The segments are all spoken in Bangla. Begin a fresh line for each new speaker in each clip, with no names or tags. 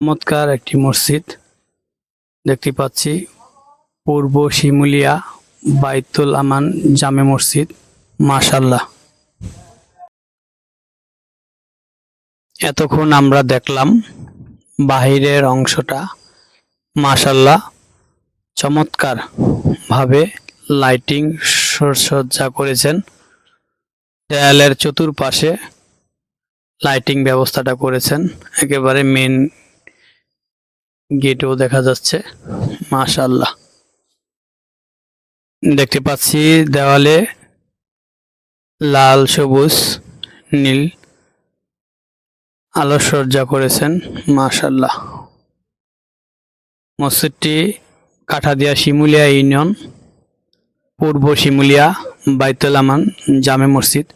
চমৎকার একটি মসজিদ। দেখতে পাচ্ছি পূর্ব শিমুলিয়া বাইতুল আমান জামে মসজিদ। মাশাল্লাহ এতক্ষণ আমরা দেখলাম বাহিরের অংশটা। মাশাল্লাহ চমৎকার ভাবে লাইটিং সজ্জা করেছেন। দেয়ালের চতুর্পাশে লাইটিং ব্যবস্থাটা করেছেন। একেবারে মেন গেটও দেখা যাচ্ছে। মাশাল্লাহ দেখতে পাচ্ছি দেওয়ালে লাল, সবুজ, নীল আলোকসজ্জা করেছেন। মাশাল্লাহ মসজিদটি কাঠাদিয়া শিমুলিয়া ইউনিয়ন, পূর্ব শিমুলিয়া বাইতুল আমান জামে মসজিদ।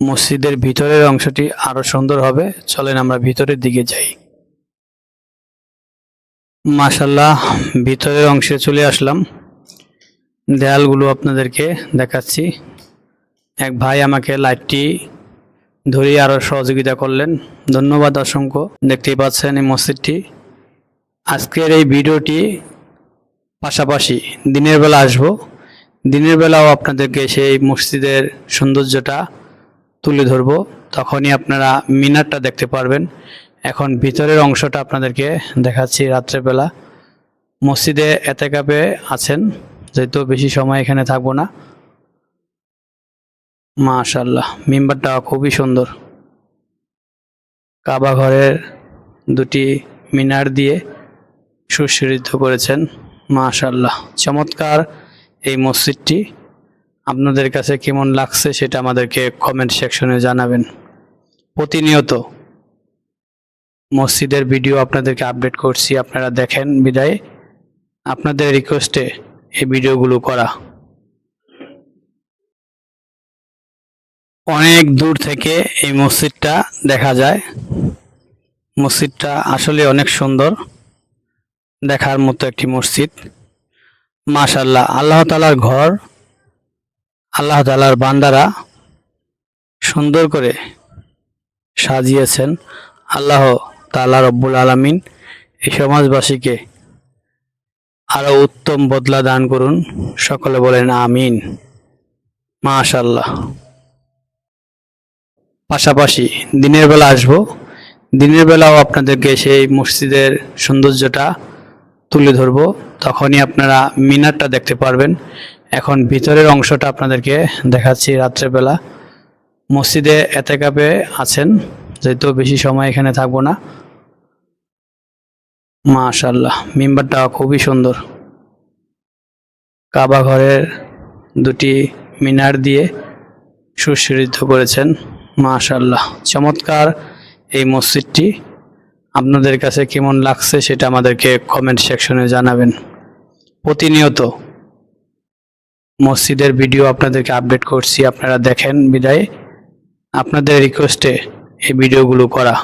মসজিদের ভিতরের অংশটি আরও সুন্দর হবে। চলেন আমরা ভিতরের দিকে যাই। মাশাল্লাহ ভিতরের অংশে চলে আসলাম। দেয়ালগুলো আপনাদেরকে দেখাচ্ছি। এক ভাই আমাকে লাইটটি ধরিয়ে আরও সহযোগিতা করলেন। ধন্যবাদ অসংখ্য। দেখতেই পাচ্ছেন এই মসজিদটি। আজকের এই ভিডিওটি পাশাপাশি দিনের বেলা আসব। দিনের বেলাও আপনাদেরকে সেই মসজিদের সৌন্দর্যটা তুলে ধরবো। তখনই আপনারা মিনারটা দেখতে পারবেন। এখন ভিতরের অংশটা আপনাদেরকে দেখাচ্ছি রাত্রেবেলা। মসজিদে এতে কাপে আছেন, যেহেতু বেশি সময় এখানে থাকব না। মাশাল্লাহ মেম্বারটা খুবই সুন্দর। কাবা ঘরের দুটি মিনার দিয়ে সুসজ্জিত করেছেন মাশাল্লাহ চমৎকার এই মসজিদটি। আপনাদের কাছে কেমন লাগছে সেটা আমাদেরকে কমেন্ট সেকশনে জানাবেন। প্রতিনিয়ত মসজিদের ভিডিও আপনাদেরকে আপডেট করছি, আপনারা দেখেন, বিদায়। আপনাদের রিকোয়েস্টে এই ভিডিওগুলো করা। অনেক দূর থেকে এই মসজিদটা দেখা যায়। মসজিদটা আসলে অনেক সুন্দর, দেখার মতো একটি মসজিদ। মাশাল্লাহ আল্লাহ তালার ঘর, আল্লাহ তালার বান্দারা সুন্দর করে সাজিয়েছেন। আল্লাহ তালা রব্বুল আলমিন এই সমাজবাসীকে আরও উত্তম বদলা দান করুন। সকলে বলেন আমিন। মাশাল্লাহ পাশাপাশি দিনের বেলা আসব। দিনের বেলাও আপনাদেরকে সেই মসজিদের সৌন্দর্যটা তুলে ধরবো। তখনই আপনারা মিনারটা দেখতে পারবেন। এখন ভিতরের অংশটা আপনাদেরকে দেখাচ্ছি রাত্রেবেলা। মসজিদে এতে কাপে আছেন। যেহেতু বেশি সময় এখানে থাকব না। মাশাল্লাহ মেম্বারটা খুবই সুন্দর। কাবা ঘরের দুটি মিনার দিয়ে সুসজ্জিত করেছেন মাশাল্লাহ চমৎকার এই মসজিদটি। আপনাদের কাছে কেমন লাগছে সেটা আমাদেরকে কমেন্ট সেকশনে জানাবেন। প্রতিনিয়ত মসজিদের ভিডিও আপনাদেরকে আপডেট করছি, আপনারা দেখেন বিদায়। আপনাদের রিকোয়েস্টে এই ভিডিওগুলো করা।